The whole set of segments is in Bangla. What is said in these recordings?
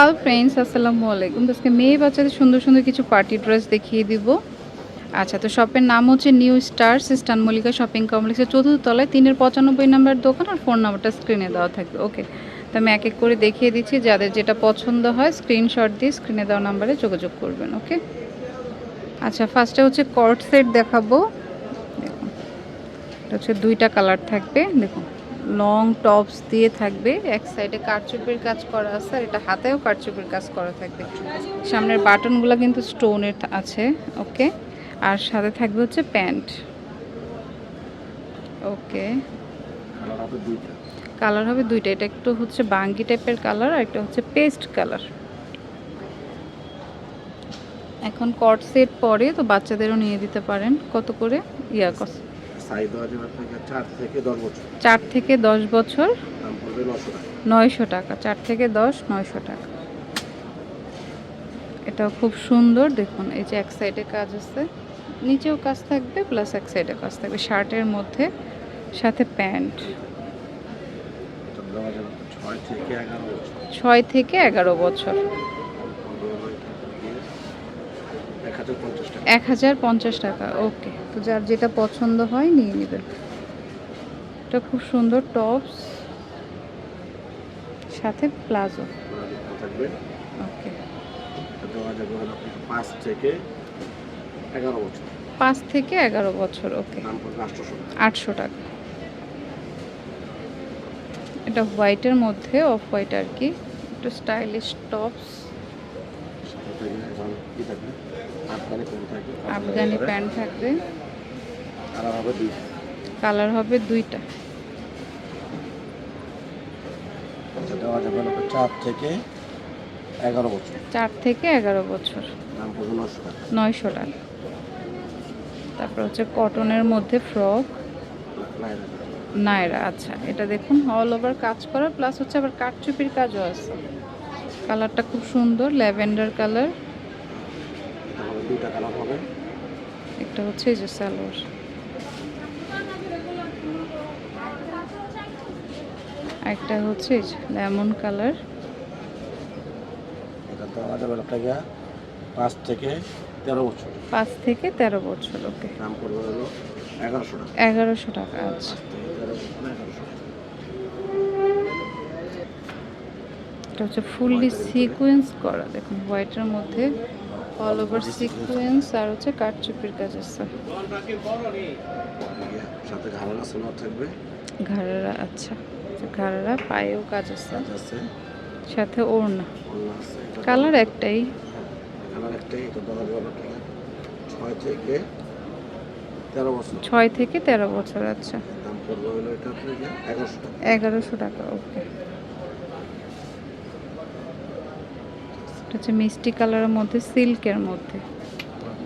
হ্যালো ফ্রেন্ডস আসসালামু আলাইকুম আজকে মেয়ে বাচ্চাদের সুন্দর সুন্দর কিছু পার্টি ড্রেস দেখিয়ে দিব। আচ্ছা তো শপের নাম হচ্ছে নিউ স্টার সিস্টান মল্লিকা শপিং কমপ্লেক্সের চতুর্থ তলায়, তিনের পঁচানব্বই নাম্বার দোকান আর ফোন নাম্বারটা স্ক্রিনে দেওয়া থাকবে। ওকে তো আমি এক এক করে দেখিয়ে দিচ্ছি। যাদের যেটা পছন্দ হয় স্ক্রিনশট দিয়ে স্ক্রিনে দেওয়া নাম্বারে যোগাযোগ করবেন ওকে আচ্ছা ফার্স্টে হচ্ছে কর্ড সেট দেখাবো। দেখুন, এটা হচ্ছে দুইটা কালার থাকবে। দেখুন। লং টপস দিয়ে থাকবে। এক সাইডে কারচুপির কাজ করা আছে আর এটা হাতেও কারচুপির কাজ করা থাকবে। সামনের বাটনগুলো কিন্তু স্টোনের আছে ওকে আর সাথে থাকবে হচ্ছে প্যান্ট। ওকে কালার হবে দুইটা। এটা একটু হচ্ছে বাঙ্গি টাইপের কালার আর একটা হচ্ছে পেস্ট কালার এখন কট সেট পরে তো বাচ্চাদেরও নিয়ে দিতে পারেন। কত করে? ইয়া কস সাইজ দেওয়া যাবে আপনাকে চার থেকে দশ বছর। চার থেকে দশ বছর? দাম পড়বে নশো টাকা। নয়শো টাকা চার থেকে দশ নয়শো টাকা। এটাও খুব সুন্দর দেখুন এই যে এক সাইডে কাজ আছে। নিচেও কাজ থাকবে প্লাস এক সাইডে কাজ থাকবে। শার্টের মধ্যে সাথে প্যান্ট। এটা ছয় থেকে এগারো বছর ছয় থেকে এগারো বছর এক হাজার পঞ্চাশ টাকা। ওকে। তো যার যেটা পছন্দ হয় নিয়ে নেবেন। এটা খুব সুন্দর টপস সাথে প্লাজো। ওকে। পাঁচ থেকে এগারো বছর। পাঁচ থেকে এগারো বছর ওকে। আটশো টাকা। এটা হোয়াইটের মধ্যে অফ হোয়াইট আর কি। একটু স্টাইলিশ টপস সাথে থাকবে এখন কি থাকবে আফগানি প্যান্ট থাকবে। কালার হবে দুইটা। দেওয়া যাবে চার থেকে এগারো বছর। চার থেকে এগারো বছর। নয়শো টাকা। তারপর হচ্ছে কটনের মধ্যে ফ্রক। নাইরা। নায়রা আচ্ছা এটা দেখুন অল ওভার কাজ করা প্লাস হচ্ছে আবার কাঠচুপির কাজও আছে। কালারটা খুব সুন্দর ল্যাভেন্ডার কালার। দুইটা কালার হবে? একটা হচ্ছে এই যে সালোয়ার। একটা হচ্ছে লেমন কালার। এটা যাবে আপনাকে পাঁচ থেকে তেরো বছর। পাঁচ থেকে তেরো বছর ওকে। দাম পড়বে হলো এগারোশো টাকা। এগারোশো টাকা আচ্ছা। এটা হচ্ছে ফুললি সিকোয়েন্স করা দেখুন হোয়াইটের মধ্যে অল ওভার সিকোয়েন্স আর হচ্ছে কাঠচুপির কাজ আছে। সাথে ঘাড়া সোনার থাকবে? ঘাড়ারা আচ্ছা। ঘাড়ারা পায়েও কাজ আছে। আছে? সাথে ওড়না। কালার একটাই। কালার একটাই এটা ছয় থেকে তেরো বছর। ছয় থেকে তেরো বছর আচ্ছা। এগারোশো টাকা ওকে। এটা হচ্ছে মিষ্টি কালারের মধ্যে সিল্কের মধ্যে।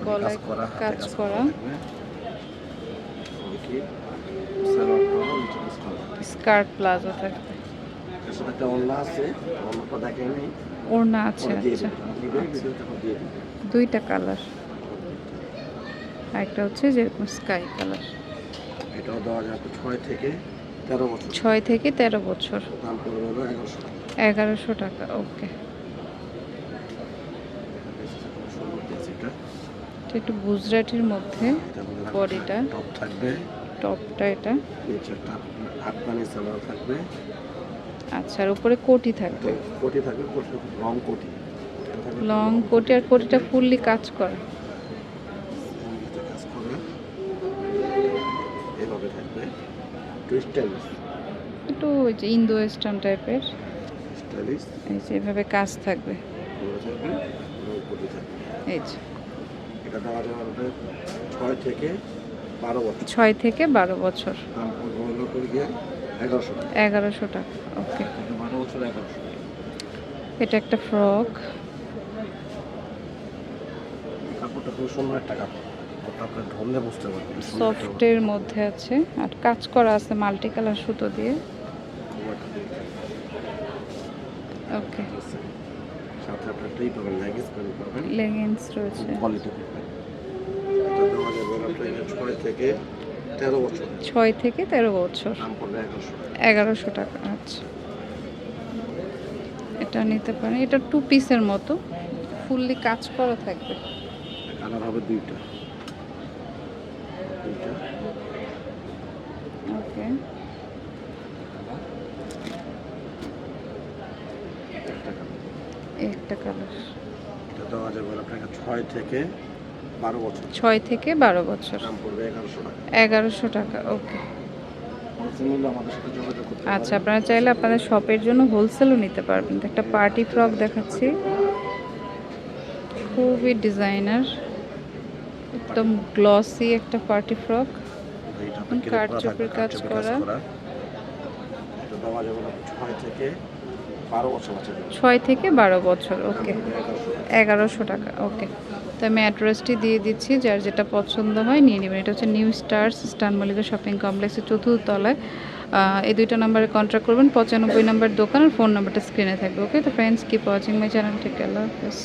গলায় কাজ করা। স্কার্ট প্লাজো থাকবে। ওড়না আছে আচ্ছা। দিবেন দুইটা কালার। একটা হচ্ছে যেরকম স্কাই কালার। এটাও দেওয়া যাবে ছয় থেকে তেরো বছর। ছয় থেকে তেরো এগারোশো টাকা ওকে সুন্দর দিয়েছে এটা এটা একটু গুজরাটির মধ্যে বডিটা। টপ থাকবে। টপটা এটা। আফগানি সালোয়ার থাকবে। আচ্ছা আর উপরে কোটি থাকবে। কোটি থাকবে লং কোটি। লং কোটি আর কোটিটা ফুললি কাজ করা। কাজ এভাবে থাকবে। একটু ওই যে ইন্দো ওয়েস্টার্ন টাইপের। স্টাইলিশ এই যে এভাবে কাজ থাকবে। এই যে। এটা দেওয়া যাবে আমাদের ছয় থেকে বারো বছর। ছয় থেকে বারো বছর। দাম পড়বে হলো করে গিয়ে এগারোশো টাকা। এগারোশো টাকা ওকে। বারো বছর এগারোশো এটা একটা ফ্রক। কাপড়টা খুব সুন্দর একটা কাপড়। সফটের মধ্যে আছে। আর কাজ করা আছে মাল্টি কালার সুতো দিয়ে। ওকে। সাথে আপনার ট্রি পাবেন লেগিংস প্যান্ট পাবেন। লেগিংস রয়েছে। কোয়ালিটি পাবেন এটা দেওয়া যাবে আপনাকে ছয় থেকে তেরো বছর। ছয় থেকে তেরো বছর। এগারোশো। এগারোশো টাকা আচ্ছা। এটা নিতে পারেন। এটা টু পিসের মতো। ফুললি কাজ করা থাকবে। কালার হবে দুইটা। দুইটা। ওকে একটা কালার একটা কালার। এটা দেওয়া যাবে আপনাকে ছয় থেকে বারো বছর। ছয় থেকে বারো বছর। এগারোশো টাকা। ওকে। আচ্ছা আপনারা চাইলে আপনাদের শপের জন্য হোলসেলও নিতে পারবেন। একটা পার্টি ফ্রক দেখাচ্ছি। খুবই ডিজাইনার একদম গ্লসি একটা পার্টি ফ্রক। কারচুপির থাকবে, কাজ করা। ছয় থেকে ছয় থেকে বারো বছর, ওকে। এগারোশো টাকা, ওকে। তো আমি অ্যাড্রেসটি দিয়ে দিচ্ছি, যার যেটা পছন্দ হয়, নিয়ে নেবেন। এটা হচ্ছে নিউ স্টার্স, স্টান মল্লিকা শপিং কমপ্লেক্সের চতুর্থ তলায় এই দুইটা নাম্বারে কন্ট্যাক্ট করবেন, পঁচানব্বই নাম্বার দোকান, আর ফোন নাম্বারটা স্ক্রিনে থাকবে, ওকে? তো friends keep watching my channel ঠিক আল্লাহ হাফেজ